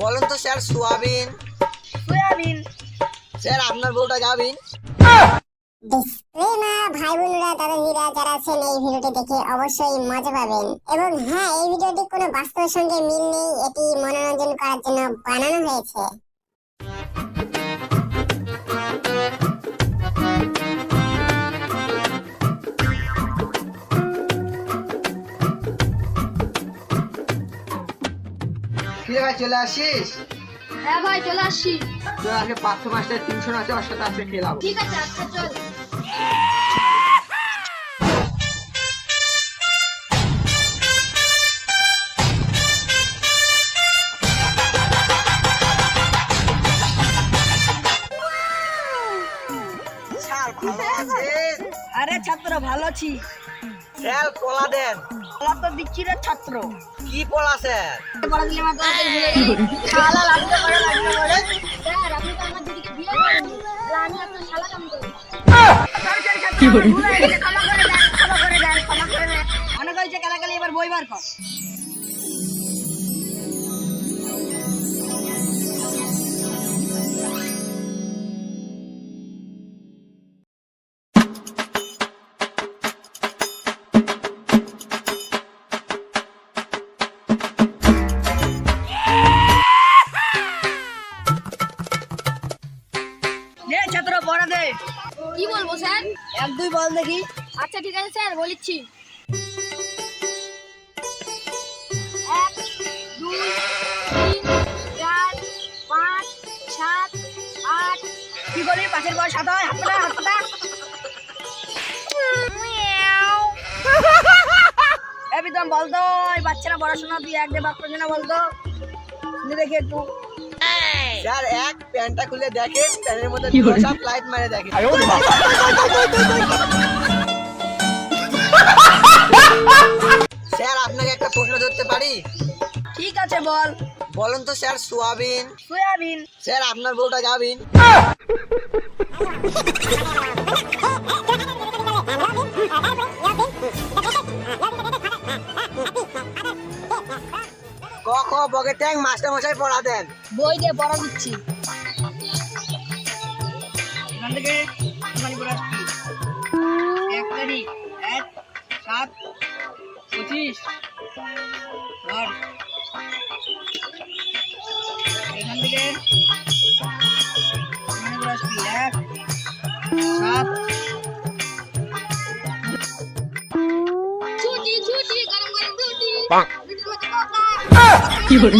বলেন তো sir soybean. Soybean. Sir আপনার বউটা গাবিন? ডিসক্লেমার ভাই বোনেরা দাদা দিদিরা যারা আছেন এই ভিডিওটি দেখে অবশ্যই মজা পাবেন। এবং হ্যাঁ এই ভিডিওটি কোনো বাস্তবের সঙ্গে মিল নেই এটি মনোরঞ্জন করার জন্য বানানো হয়েছে। ফিরে ভাই চলে আসিস? হ্যাঁ ভাই চলে আসছি। তোর আজকে পাঁচশো মাস্টার টিউশন আছে ওর সাথে আজকে খেলাম ঠিক আছে আচ্ছা চল। আরে ছাত্র ভালো আছি। কলা দেন। কলা তো দিচ্ছি রে ছাত্র। কি পড়া স্যার পড়া দিলে আমার তোমাকে ভুলে গেলি শালা লাগতে পারে লাগতে পারে স্যার আপনি তো আমার দিদিকে বিয়ে করেন আমি আপনার শালা কাম করি কি বলি? ক্ষমা করে দেন ক্ষমা করে দেন ক্ষমা করে দেন অনেক হয়েছে কালাকালি এবার বইবার কর পড়া দে কি বলব স্যার? এক দুই বল দেখি। আচ্ছা ঠিক আছে স্যার বলিচ্ছি। এক দুই তিন চার পাঁচ সাত আট। কি করবি? পাশের বল সাত হয় হাত পাতা হাত পাতা। এ বিদম বলতো এই বাচ্চারা পড়াশোনা তুই এক দিয়ে ভাগ করছে না বলতো দেখি একটু। স্যার এক প্যান্টটা খুলে দেখেন প্যান্টের মধ্যে সব লাইট মারে দেখেন। স্যার আপনাকে একটা প্রশ্ন ধরতে পারি? ঠিক আছে বল। বলুন তো স্যার সোয়াবিন? সোয়াবিন। স্যার আপনার বউটা গাবিন? ক খ বগে ট্যাং মাস্টার মশাই পড়া দেন। বই দিয়ে পড়া দিচ্ছি। এখান থেকে এখানে করে আসছি এক তারিখ এক সাত পঁচিশ ধর এখান থেকে এখানে করে আসছি এক সাত। ছুটি ছুটি গরম গরম ছুটি। কি করে